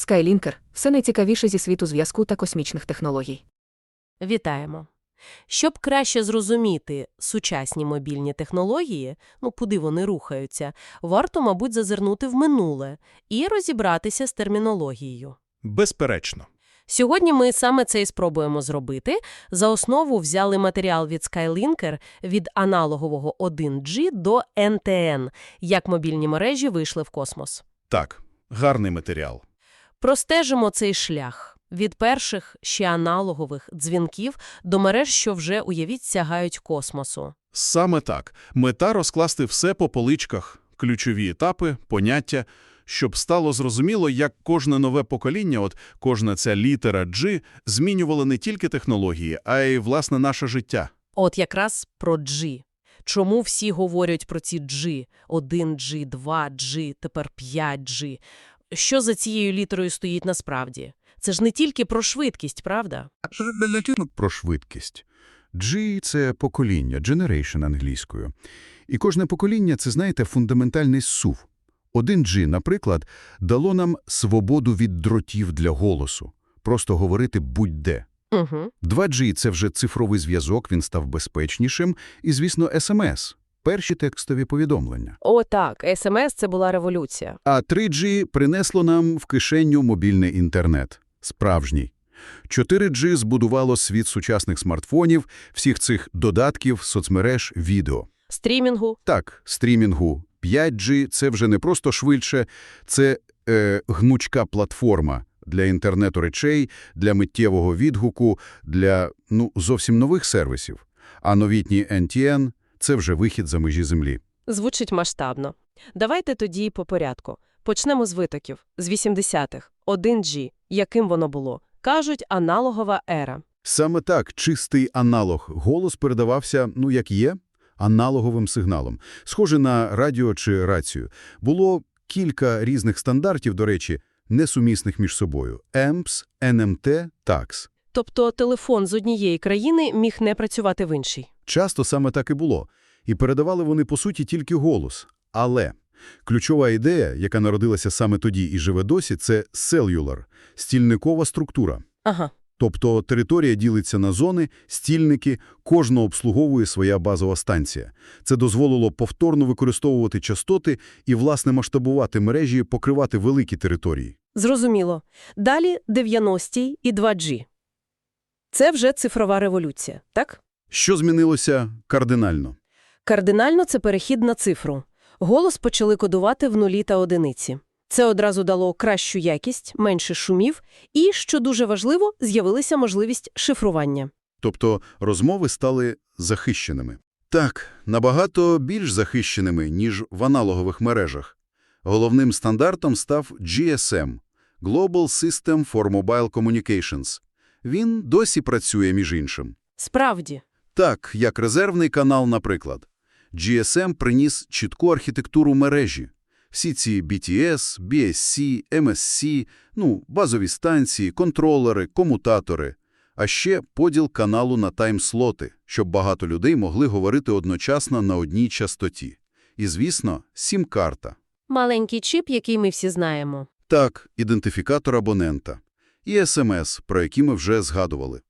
Skylinker – все найцікавіше зі світу зв'язку та космічних технологій. Вітаємо! Щоб краще зрозуміти сучасні мобільні технології, ну куди вони рухаються, варто, мабуть, зазирнути в минуле і розібратися з термінологією. Безперечно. Сьогодні ми саме це і спробуємо зробити. За основу взяли матеріал від Skylinker від аналогового 1G до NTN, як мобільні мережі вийшли в космос. Так, гарний матеріал. Простежимо цей шлях від перших ще аналогових дзвінків до мереж, що вже, уявіть, сягають космосу. Саме так. Мета розкласти все по поличках, ключові етапи, поняття, щоб стало зрозуміло, як кожне нове покоління, от кожна ця літера G, змінювала не тільки технології, а й, власне, наше життя. От якраз про G. Чому всі говорять про ці G? 1G, 2G, тепер 5G. Що за цією літерою стоїть насправді? Це ж не тільки про швидкість, правда? Про швидкість. G – це покоління, generation англійською. І кожне покоління – це, знаєте, фундаментальний сув. 1G, наприклад, дало нам свободу від дротів для голосу. Просто говорити будь-де. Угу. 2G – це вже цифровий зв'язок, він став безпечнішим. І, звісно, SMS – перші текстові повідомлення. О, так, СМС – це була революція. А 3G принесло нам в кишеню мобільний інтернет. Справжній. 4G збудувало світ сучасних смартфонів, всіх цих додатків, соцмереж, відео. Стрімінгу. Так, стрімінгу. 5G – це вже не просто швидше, це е, гнучка платформа для інтернету речей, для миттєвого відгуку, для ну, зовсім нових сервісів. А новітній NTN – це вже вихід за межі Землі. Звучить масштабно. Давайте тоді по порядку. Почнемо з витоків, з 80-х. 1G. Яким воно було? Кажуть, аналогова ера. Саме так, чистий аналог. Голос передавався, ну як є, аналоговим сигналом. Схоже на радіо чи рацію. Було кілька різних стандартів, до речі, несумісних між собою. EMPS, NMT, TAX. Тобто телефон з однієї країни міг не працювати в іншій. Часто саме так і було. І передавали вони, по суті, тільки голос. Але ключова ідея, яка народилася саме тоді і живе досі, це cellular – стільникова структура. Ага. Тобто територія ділиться на зони, стільники, кожного обслуговує своя базова станція. Це дозволило повторно використовувати частоти і, власне, масштабувати мережі, покривати великі території. Зрозуміло. Далі 90-ті і 2G. Це вже цифрова революція, так? Що змінилося кардинально? Кардинально це перехід на цифру. Голос почали кодувати в нулі та одиниці. Це одразу дало кращу якість, менше шумів і, що дуже важливо, з'явилася можливість шифрування. Тобто розмови стали захищеними. Так, набагато більш захищеними, ніж в аналогових мережах. Головним стандартом став GSM – Global System for Mobile Communications. Він досі працює між іншим. Справді. Так, як резервний канал, наприклад. GSM приніс чітку архітектуру мережі. Всі ці BTS, BSC, MSC, ну, базові станції, контролери, комутатори. А ще поділ каналу на таймслоти, щоб багато людей могли говорити одночасно на одній частоті. І, звісно, сім-карта. Маленький чіп, який ми всі знаємо. Так, ідентифікатор абонента. І СМС, про які ми вже згадували.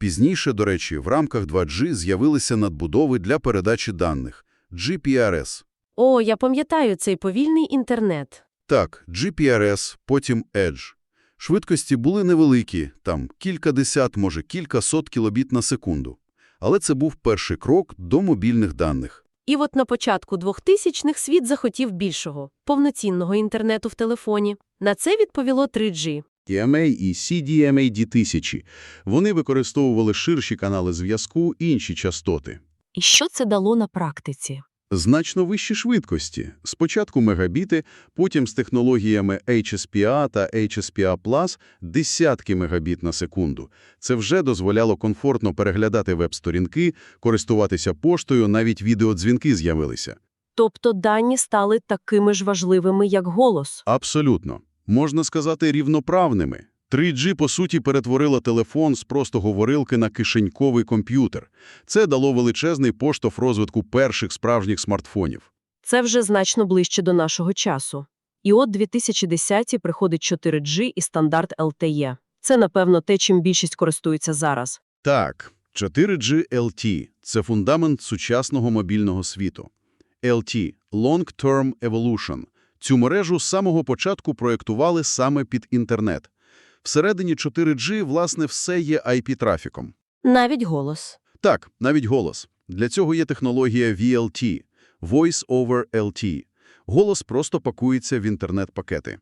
Пізніше, до речі, в рамках 2G з'явилися надбудови для передачі даних – GPRS. О, я пам'ятаю цей повільний інтернет. Так, GPRS, потім Edge. Швидкості були невеликі, там кілька десят, може кілька сот кілобіт на секунду. Але це був перший крок до мобільних даних. І от на початку 2000-х світ захотів більшого – повноцінного інтернету в телефоні. На це відповіло 3G. DMA і CDMA D1000. Вони використовували ширші канали зв'язку, інші частоти. І що це дало на практиці? Значно вищі швидкості. Спочатку мегабіти, потім з технологіями HSPA та HSPA+, десятки мегабіт на секунду. Це вже дозволяло комфортно переглядати веб-сторінки, користуватися поштою, навіть відеодзвінки з'явилися. Тобто дані стали такими ж важливими, як голос. Абсолютно. Можна сказати, рівноправними. 3G, по суті, перетворило телефон з просто говорилки на кишеньковий комп'ютер. Це дало величезний поштовх розвитку перших справжніх смартфонів. Це вже значно ближче до нашого часу. І от 2010-ті приходить 4G і стандарт LTE. Це, напевно, те, чим більшість користується зараз. Так, 4G LTE – це фундамент сучасного мобільного світу. LTE – Long Term Evolution. Цю мережу з самого початку проєктували саме під інтернет. Всередині 4G, власне, все є IP-трафіком. Навіть голос. Так, навіть голос. Для цього є технологія VLT – Voice over LTE. Голос просто пакується в інтернет-пакети.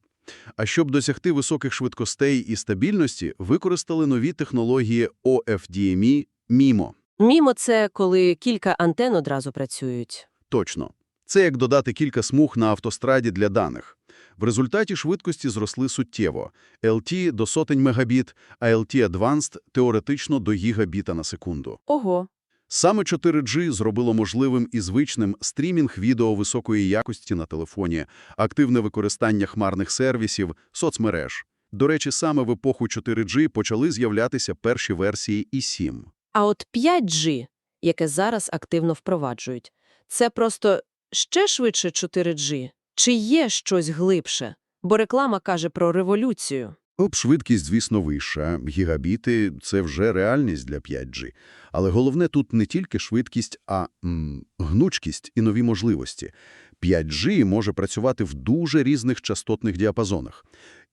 А щоб досягти високих швидкостей і стабільності, використали нові технології OFDMI MIMO. Мімо – це коли кілька антен одразу працюють. Точно. Це як додати кілька смуг на автостраді для даних. В результаті швидкості зросли суттєво. LT до сотень мегабіт, а LT Advanced – теоретично до гігабіта на секунду. Ого. Саме 4G зробило можливим і звичним стрімінг відео високої якості на телефоні, активне використання хмарних сервісів, соцмереж. До речі, саме в епоху 4G почали з'являтися перші версії і 7. А от 5G, яке зараз активно впроваджують, це просто ще швидше 4G? Чи є щось глибше? Бо реклама каже про революцію. Оп, швидкість, звісно, вища. Гігабіти – це вже реальність для 5G. Але головне тут не тільки швидкість, а м, гнучкість і нові можливості. 5G може працювати в дуже різних частотних діапазонах.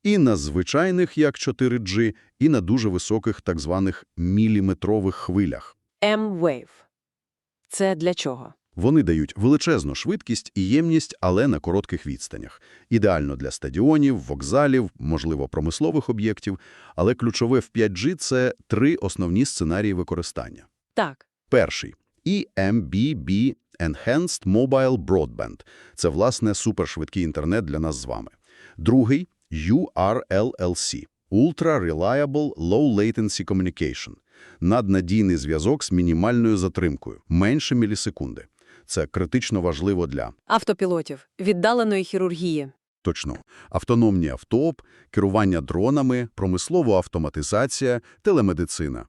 І на звичайних, як 4G, і на дуже високих так званих міліметрових хвилях. M-Wave. Це для чого? Вони дають величезну швидкість і ємність, але на коротких відстанях. Ідеально для стадіонів, вокзалів, можливо, промислових об'єктів. Але ключове в 5G – це три основні сценарії використання. Так. Перший – EMBB – Enhanced Mobile Broadband. Це, власне, супершвидкий інтернет для нас з вами. Другий – URLLC – Ultra Reliable Low Latency Communication. Наднадійний зв'язок з мінімальною затримкою – менше мілісекунди. Це критично важливо для Автопілотів. Віддаленої хірургії. Точно. Автономні автоп, керування дронами, промислова автоматизація, телемедицина.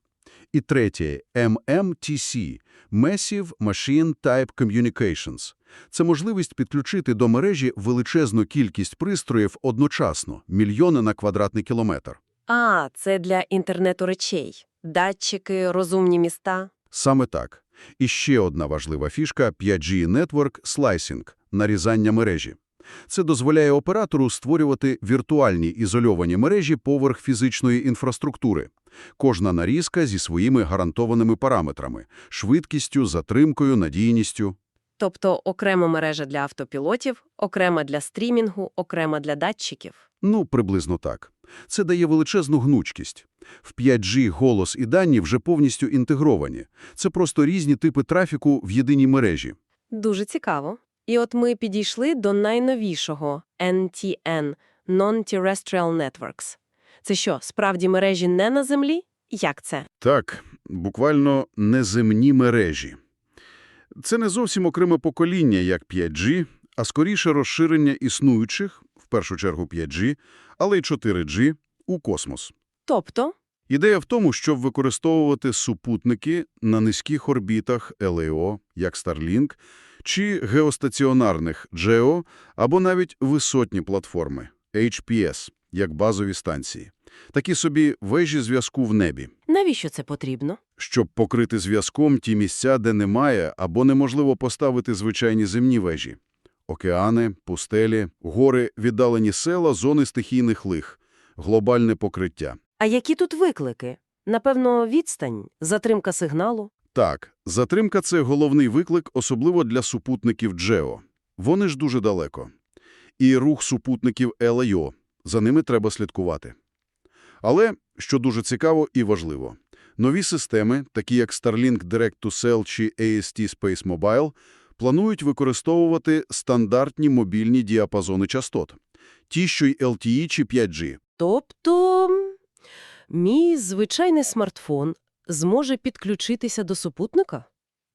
І третє – MMTC – Massive Machine Type Communications. Це можливість підключити до мережі величезну кількість пристроїв одночасно, мільйони на квадратний кілометр. А, це для інтернету речей. Датчики, розумні міста. Саме так. І ще одна важлива фішка – 5G Network Slicing – нарізання мережі. Це дозволяє оператору створювати віртуальні ізольовані мережі поверх фізичної інфраструктури. Кожна нарізка зі своїми гарантованими параметрами – швидкістю, затримкою, надійністю. Тобто окрема мережа для автопілотів, окрема для стрімінгу, окрема для датчиків. Ну, приблизно так. Це дає величезну гнучкість. В 5G голос і дані вже повністю інтегровані. Це просто різні типи трафіку в єдиній мережі. Дуже цікаво. І от ми підійшли до найновішого NTN – Non-Terrestrial Networks. Це що, справді мережі не на Землі? Як це? Так, буквально неземні мережі. Це не зовсім окреме покоління, як 5G, а скоріше розширення існуючих, в першу чергу 5G, але й 4G, у космос. Тобто, Ідея в тому, щоб використовувати супутники на низьких орбітах LEO, як Starlink, чи геостаціонарних GEO, або навіть висотні платформи HPS, як базові станції. Такі собі вежі зв'язку в небі. навіщо це потрібно? Щоб покрити зв'язком ті місця, де немає або неможливо поставити звичайні земні вежі. Океани, пустелі, гори, віддалені села, зони стихійних лих, глобальне покриття. А які тут виклики? Напевно, відстань, затримка сигналу. Так, затримка – це головний виклик, особливо для супутників Джео. Вони ж дуже далеко. І рух супутників LEO. За ними треба слідкувати. Але, що дуже цікаво і важливо, нові системи, такі як Starlink Direct-to-Cell чи AST Space Mobile, планують використовувати стандартні мобільні діапазони частот. Ті, що й LTE чи 5G. Тобто, мій звичайний смартфон зможе підключитися до супутника?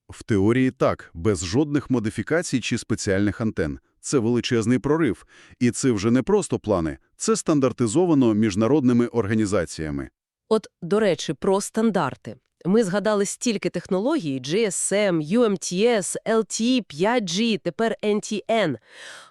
В теорії так, без жодних модифікацій чи спеціальних антен. Це величезний прорив. І це вже не просто плани, це стандартизовано міжнародними організаціями. От, до речі, про стандарти. Ми згадали стільки технологій – GSM, UMTS, LTE, 5G, тепер NTN.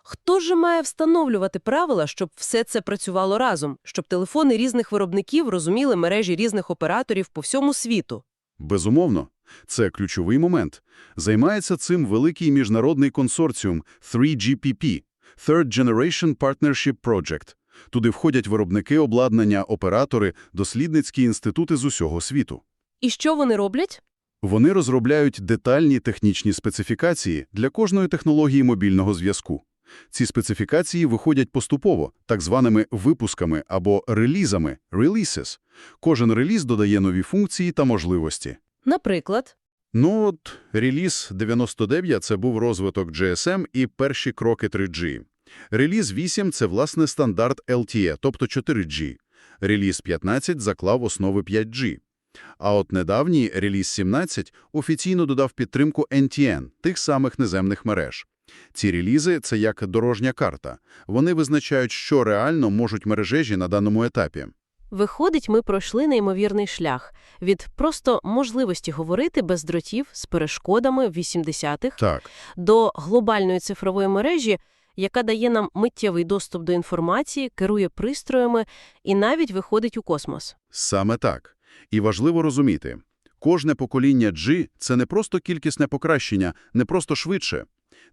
Хто ж має встановлювати правила, щоб все це працювало разом, щоб телефони різних виробників розуміли мережі різних операторів по всьому світу? Безумовно. Це ключовий момент. Займається цим великий міжнародний консорціум 3GPP – Third Generation Partnership Project. Туди входять виробники обладнання, оператори, дослідницькі інститути з усього світу. І що вони роблять? Вони розробляють детальні технічні специфікації для кожної технології мобільного зв'язку. Ці специфікації виходять поступово, так званими випусками або релізами – releases. Кожен реліз додає нові функції та можливості. Наприклад, Ну от, реліз 99 – це був розвиток GSM і перші кроки 3G. Реліз 8 – це, власне, стандарт LTE, тобто 4G. Реліз 15 заклав основи 5G. А от недавній реліз 17 офіційно додав підтримку NTN, тих самих наземних мереж. Ці релізи – це як дорожня карта. Вони визначають, що реально можуть мережежі на даному етапі. Виходить, ми пройшли неймовірний шлях від просто можливості говорити без дротів з перешкодами в 80-х Так. до глобальної цифрової мережі, яка дає нам миттєвий доступ до інформації, керує пристроями і навіть виходить у космос. Саме так. І важливо розуміти, кожне покоління G – це не просто кількісне покращення, не просто швидше.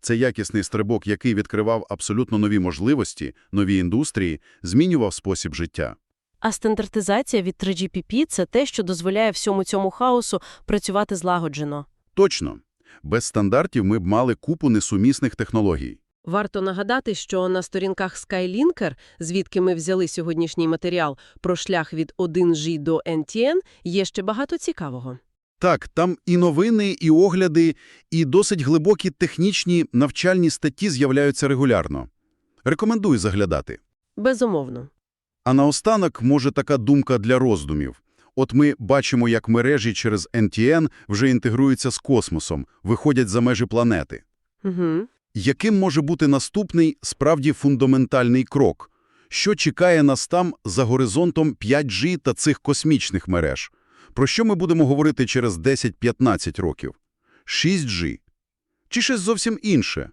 Це якісний стрибок, який відкривав абсолютно нові можливості, нові індустрії, змінював спосіб життя. А стандартизація від 3GPP – це те, що дозволяє всьому цьому хаосу працювати злагоджено. Точно. Без стандартів ми б мали купу несумісних технологій. Варто нагадати, що на сторінках Skylinker, звідки ми взяли сьогоднішній матеріал про шлях від 1G до NTN, є ще багато цікавого. Так, там і новини, і огляди, і досить глибокі технічні навчальні статті з'являються регулярно. Рекомендую заглядати. Безумовно. А наостанок, може, така думка для роздумів. От ми бачимо, як мережі через NTN вже інтегруються з космосом, виходять за межі планети. Угу. Яким може бути наступний, справді фундаментальний крок? Що чекає нас там за горизонтом 5G та цих космічних мереж? Про що ми будемо говорити через 10-15 років? 6G? Чи щось зовсім інше?